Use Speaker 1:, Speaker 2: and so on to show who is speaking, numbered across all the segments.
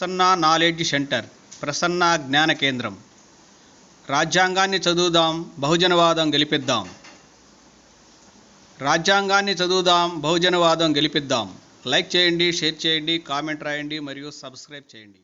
Speaker 1: Prasanna knowledge centre Prasanna జ్ఞాన కేంద్రం. రాజ్యాంగాన్ని చదువుదాం బహుజనవాదం గెలిపిద్దాం. రాజ్యాంగాన్ని చదువుదాం బహుజనవాదం గెలిపిద్దాం. లైక్ చేయండి షేర్ చేయండి కామెంట్ రాయండి మరియు సబ్స్క్రైబ్ చేయండి.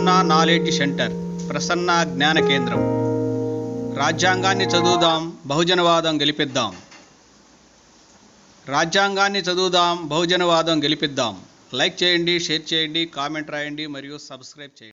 Speaker 1: ప్రసన్న నాలెడ్జ్ సెంటర్ ప్రసన్న జ్ఞాన కేంద్రం. రాజ్యాంగాన్ని చదువుదాం బహుజనవాదం గెలిపిద్దాం. రాజ్యాంగాన్ని చదువుదాం బహుజనవాదం గెలిపిద్దాం. లైక్ చేయండి షేర్ చేయండి కామెంట్ రాయండి మరియు సబ్స్క్రైబ్ చేయండి.